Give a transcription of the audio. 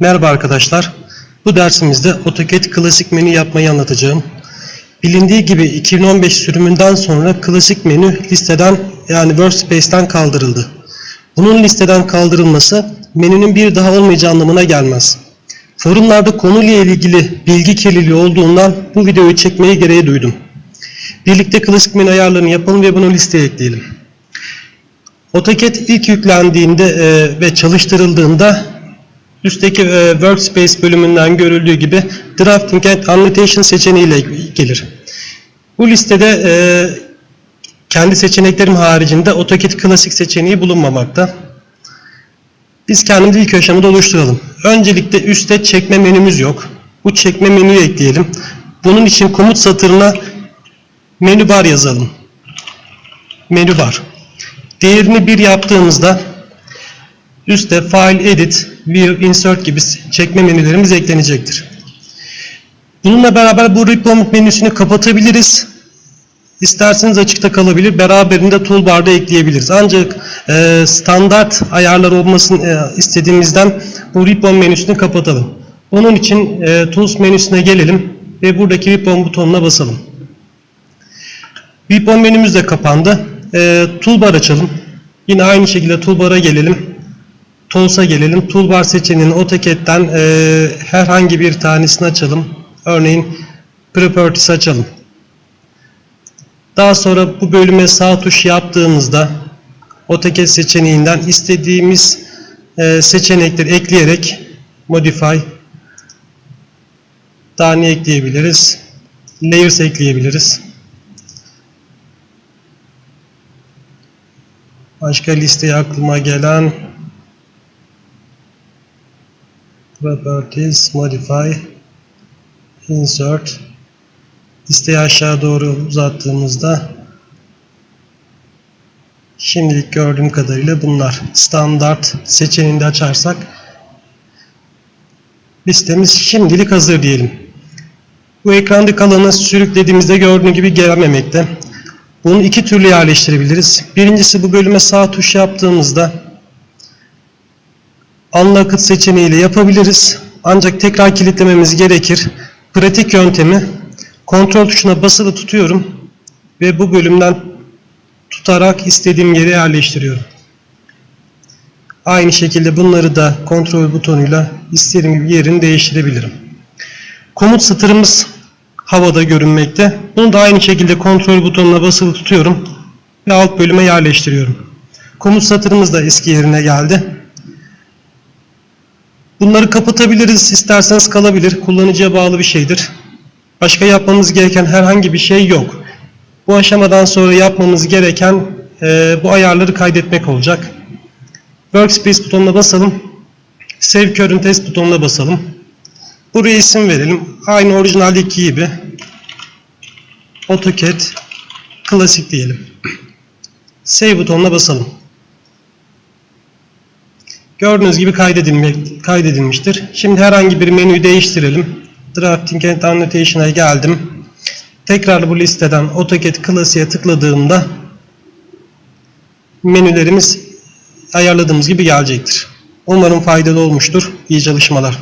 Merhaba arkadaşlar. Bu dersimizde AutoCAD klasik menü yapmayı anlatacağım. Bilindiği gibi 2015 sürümünden sonra klasik menü listeden yani Workspace'ten kaldırıldı. Bunun listeden kaldırılması menünün bir daha olmayacağı anlamına gelmez. Forumlarda konuyla ilgili bilgi kirliliği olduğundan bu videoyu çekmeye gereği duydum. Birlikte klasik menü ayarlarını yapalım ve bunu listeye ekleyelim. AutoCAD ilk yüklendiğinde e, ve çalıştırıldığında üstteki e, Workspace bölümünden görüldüğü gibi Drafting and Annotation seçeneğiyle gelir. Bu listede e, kendi seçeneklerim haricinde AutoCAD Classic seçeneği bulunmamakta. Biz kendimizi ilk aşamada oluşturalım. Öncelikle üstte çekme menümüz yok. Bu çekme menüyü ekleyelim. Bunun için komut satırına menü bar yazalım. Menü bar. Değerini 1 yaptığımızda üstte File, Edit, View, Insert gibi çekme menülerimiz eklenecektir. Bununla beraber bu Report menüsünü kapatabiliriz. İsterseniz açıkta kalabilir. Beraberinde toolbar'da ekleyebiliriz. Ancak e, standart ayarlar olmasını e, istediğimizden bu Report menüsünü kapatalım. Bunun için e, Tools menüsüne gelelim ve buradaki Report butonuna basalım. Report menümüz de kapandı. E, toolbar açalım. Yine aynı şekilde toolbar'a gelelim. Tools'a gelelim. Toolbar seçeneğinin AutoCAD'den e, herhangi bir tanesini açalım. Örneğin Properties açalım. Daha sonra bu bölüme sağ tuş yaptığımızda AutoCAD seçeneğinden istediğimiz e, seçenekleri ekleyerek Modify daha ne ekleyebiliriz? Layers ekleyebiliriz. Başka listeye aklıma gelen Properties, Modify, Insert listeyi aşağı doğru uzattığımızda şimdilik gördüğüm kadarıyla bunlar. Standart seçeneğini de açarsak listemiz şimdilik hazır diyelim. Bu ekranda kalanı sürüklediğimizde gördüğünüz gibi gelmemekte. Bunu iki türlü yerleştirebiliriz. Birincisi bu bölüme sağ tuş yaptığımızda anla seçeneğiyle yapabiliriz. Ancak tekrar kilitlememiz gerekir. Pratik yöntemi kontrol tuşuna basılı tutuyorum ve bu bölümden tutarak istediğim yere yerleştiriyorum. Aynı şekilde bunları da kontrol butonuyla istediğim gibi yerini değiştirebilirim. Komut satırımız havada görünmekte. Bunu da aynı şekilde kontrol butonuna basılı tutuyorum ve alt bölüme yerleştiriyorum. Komut satırımız da eski yerine geldi. Bunları kapatabiliriz, isterseniz kalabilir. Kullanıcıya bağlı bir şeydir. Başka yapmamız gereken herhangi bir şey yok. Bu aşamadan sonra yapmamız gereken e, bu ayarları kaydetmek olacak. Workspace butonuna basalım. Save Current Test butonuna basalım. Buraya isim verelim. Aynı orijinaldeki gibi. AutoCAD Classic diyelim. Save butonuna basalım. Gördüğünüz gibi kaydedilme, kaydedilmiştir. Şimdi herhangi bir menüyü değiştirelim. Drafting and Annotation'a geldim. Tekrar bu listeden AutoCAD Classic'e tıkladığımda menülerimiz ayarladığımız gibi gelecektir. Umarım faydalı olmuştur. İyi çalışmalar.